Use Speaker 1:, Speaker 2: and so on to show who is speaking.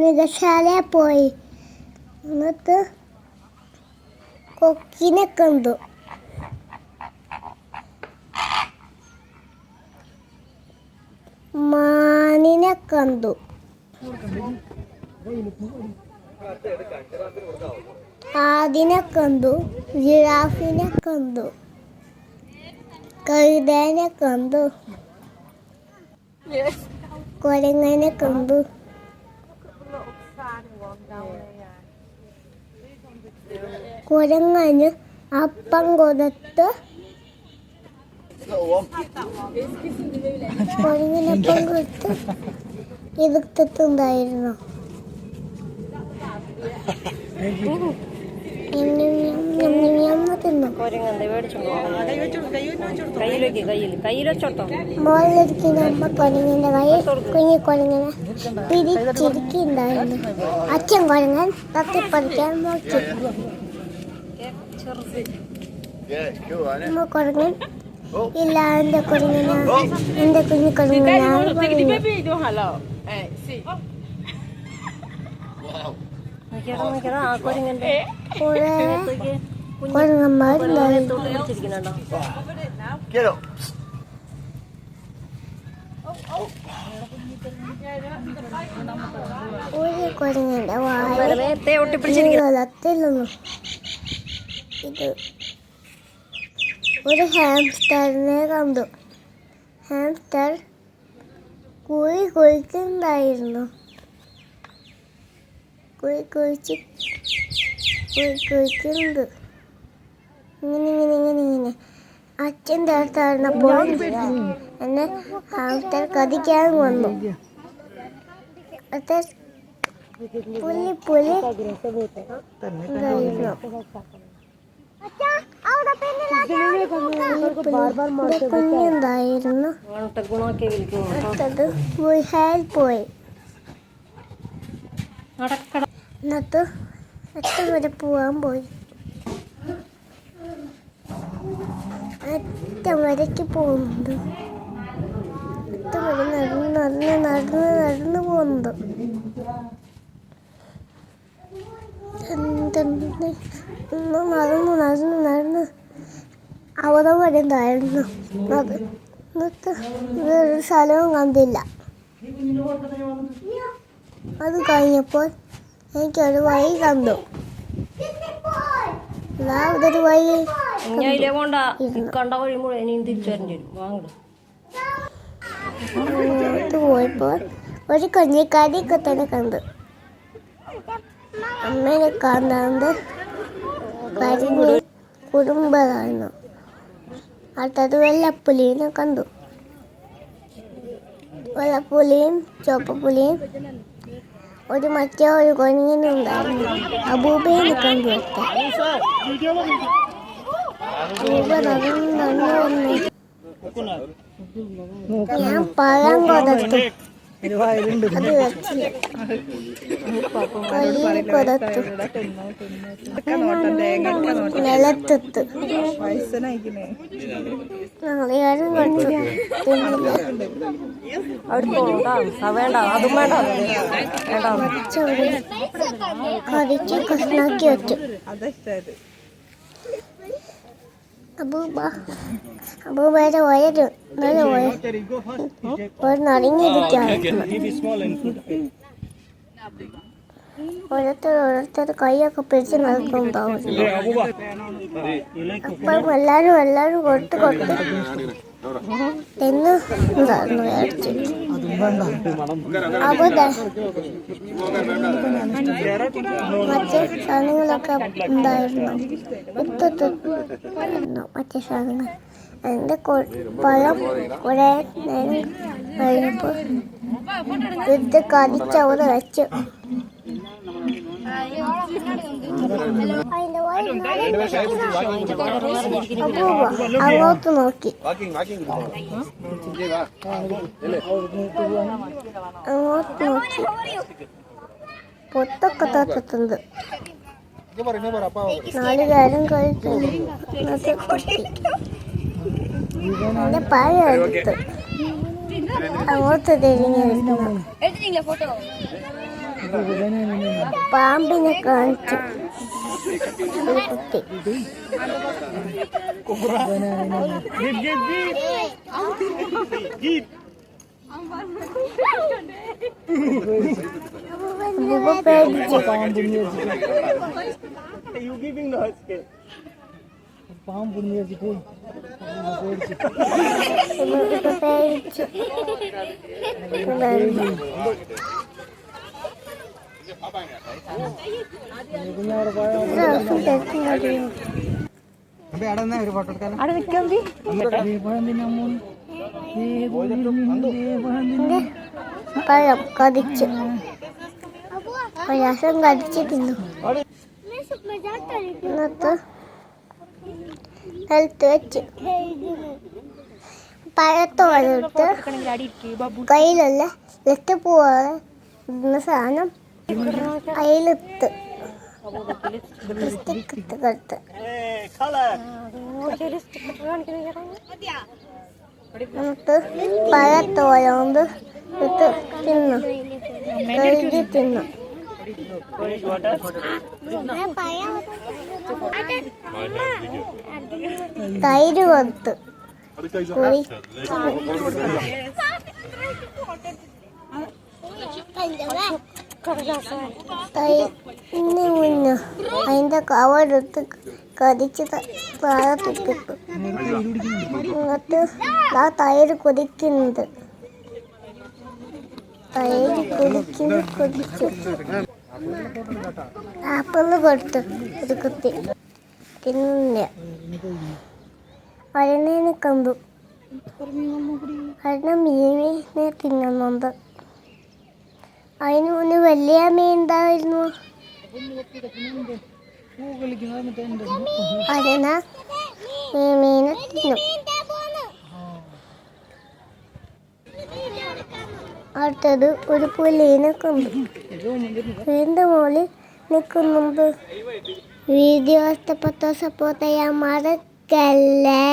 Speaker 1: മൃഗശാലയിൽ പോയി. എന്നിട്ട് കൊക്കിനെ കണ്ടു. മാനിനെ കണ്ടു. ആദിനെ കണ്ടു. ജിറാഫിനെ കണ്ടു. കഴുതനെ കണ്ടു. കുരങ്ങനെ കണ്ടു. കുരങ്ങന് അപ്പം കൊടുത്ത് കുരങ്ങിനപ്പം കൊടുത്ത് ഇരുത്തിട്ടുണ്ടായിരുന്നു
Speaker 2: കുരങ്ങന്ത മേടിച്ചോണ്ട് കയ്യിലേക്ക് കയ്യിൽ കയ്യിൽ വെച്ചോട്ടോ
Speaker 1: മോളിലിരിക്കുന്ന അമ്മ കുരങ്ങിന്റെ കൈ കുഞ്ഞി കുരങ്ങനെ പിരിച്ചിരിക്കുന്നുണ്ടായിരുന്നു അച്ഛൻ കുരങ്ങൻ തത്തിപ്പറിക്കാൻ നോക്കി അമ്മ കുരങ്ങൻ ഇല്ല എന്റെ കുരങ്ങന എന്റെ കുഞ്ഞു കുരങ്ങനാണ് പറഞ്ഞു.
Speaker 2: നോക്കിയടാ നോക്കിയടാ ആ കുരങ്ങന്റെ പിടിച്ചിരിക്കുന്നുണ്ടോ
Speaker 1: ഒരു കുരങ്ങന്റെ നീളത്തിലൊന്നു ഇത് ഒരു ഹാംസ്റ്ററിനെ കണ്ടു. ഹാംസ്റ്റർ കുഴി കുഴിക്കുന്നുണ്ടായിരുന്നു കുഴി കുഴിച്ച് കുഴി കുഴിക്കുന്നുണ്ട് ഇങ്ങനെ ഇങ്ങനെ ഇങ്ങനെ ഇങ്ങനെ. അച്ഛൻ അടുത്തായിരുന്നപ്പോൾ എന്നെ ഹാംസ്റ്റർ കതിക്കാൻ വന്നു. പുലി പുലി കുഞ്ഞുണ്ടായിരുന്നു
Speaker 2: വിളിക്കുന്നു
Speaker 1: അത് ഗുഹയിൽ പോയി. എന്നിട്ട് അറ്റം വരെ പോവാൻ പോയി. അറ്റം വരയ്ക്ക് പോകുന്നുണ്ട്. അറ്റം വരെ നടന്ന് നടന്ന് നടന്ന് നടന്ന് പോകുന്നുണ്ട്. നടന്നു നടന്നു നടന്ന് അവിടെ വരെ ഉണ്ടായിരുന്നു അത് എന്നിട്ട് സ്ഥലവും കണ്ടില്ല. അത് കഴിഞ്ഞപ്പോൾ എനിക്കൊരു വഴി കണ്ടു ഇതൊരു വഴി
Speaker 2: കണ്ട വഴി മുഴുവൻ ഇനിയും തിരിച്ചു വരേണ്ടി വരും വാങ്ങട്
Speaker 1: അങ്ങോട്ട് പോയപ്പോൾ ഒരു കുഞ്ഞിക്കാരിയൊക്കെ തന്നെ കണ്ടു. അമ്മേനെ കാണാണ്ട് കരിഞ്ഞ് കുടുംബമായിരുന്നു അടുത്തത് വെള്ളപ്പുലിനെ കണ്ടു. വെള്ളപ്പുലിയും ചുവപ്പുലിയും ഒരു മറ്റേ ഒരു കുഞ്ഞിനും ഉണ്ടായിരുന്നു അബൂബേനെ കണ്ടു ഞാൻ പഴം കൊടുത്തു നിലത്തെത്ത്.
Speaker 2: വേണ്ട. അതും വേണ്ട. വേണ്ട.
Speaker 1: കറിച്ച് കഷ്ണാക്കി വെച്ചു. അബൂബ. അബൂബയുടെ വയറ് നല്ല ഒരു ഓരോരുത്തർ ഓരോരുത്തർ കൈയൊക്കെ പിടിച്ച് നടക്കുന്നുണ്ടാവും അപ്പം എല്ലാവരും എല്ലാവരും കൊടുത്ത് കൊടുത്ത് മേടിച്ചു മറ്റേ സാധനങ്ങളൊക്കെ ഉണ്ടായിരുന്നു. ഇട്ടുണ്ടായിരുന്നു മറ്റേ സാധനങ്ങൾ. എന്റെ പഴം കുറേ നേരം കഴിഞ്ഞപ്പോൾ ഇത് കടിച്ചവിടെ വെച്ചു. അങ്ങോട്ട് നോക്കി. അങ്ങോട്ട് നോക്കി. പൊത്തൊക്കെ തട്ടിട്ടുണ്ട് നാല് പഴം എടുത്ത് അങ്ങോട്ട് തിരിഞ്ഞിരുന്നു പാമ്പിനെ കാണിച്ചു. Kubra.
Speaker 3: Are you giving
Speaker 2: the husky?
Speaker 3: പഴം
Speaker 1: കടിച്ചു പ്രയാസം കടിച്ചു തിന്നു നിലത്ത് വെച്ച് പഴത്തോലെടുത്ത് കയ്യിലുള്ള ലെറ്റ് ഇടുന്ന സാധനം കൊടുത്ത് എന്നിട്ട് പഴത്തോലോണ്ട് ഇട്ട് തിന്നു. കഴുകി തിന്നു. തൈര് കൊടുത്ത് കുഴി അതിന്റെ കവറെടുത്ത് കടിച്ച് താഴെ തുപ്പിട്ടു എന്നിട്ട് ആ തൈര് കുടിക്കുന്നത് തൈര് കൊതിക്കുന്നു കൊതിച്ചു ആപ്പിൾ കൊടുത്തു ഒരു കുത്തി തിന്നില്ല അതിനെ കണ്ടു അതിനെ മീനെ തിന്നുന്നുണ്ട് അതിന് മുന്നേ വലിയ മീൻ ഉണ്ടായിരുന്നു
Speaker 3: പൂ കളിക്കുന്ന
Speaker 1: അതിനെ മീനെ അടുത്തത് ഒരു പുലിനെ കണ്ടു വീണ്ടും മുകളിൽ നിൽക്കുന്നുണ്ട്. വീഡിയോ ഇഷ്ടപ്പെട്ട സപ്പോർട്ട് ചെയ്യാൻ മറക്കല്ലേ.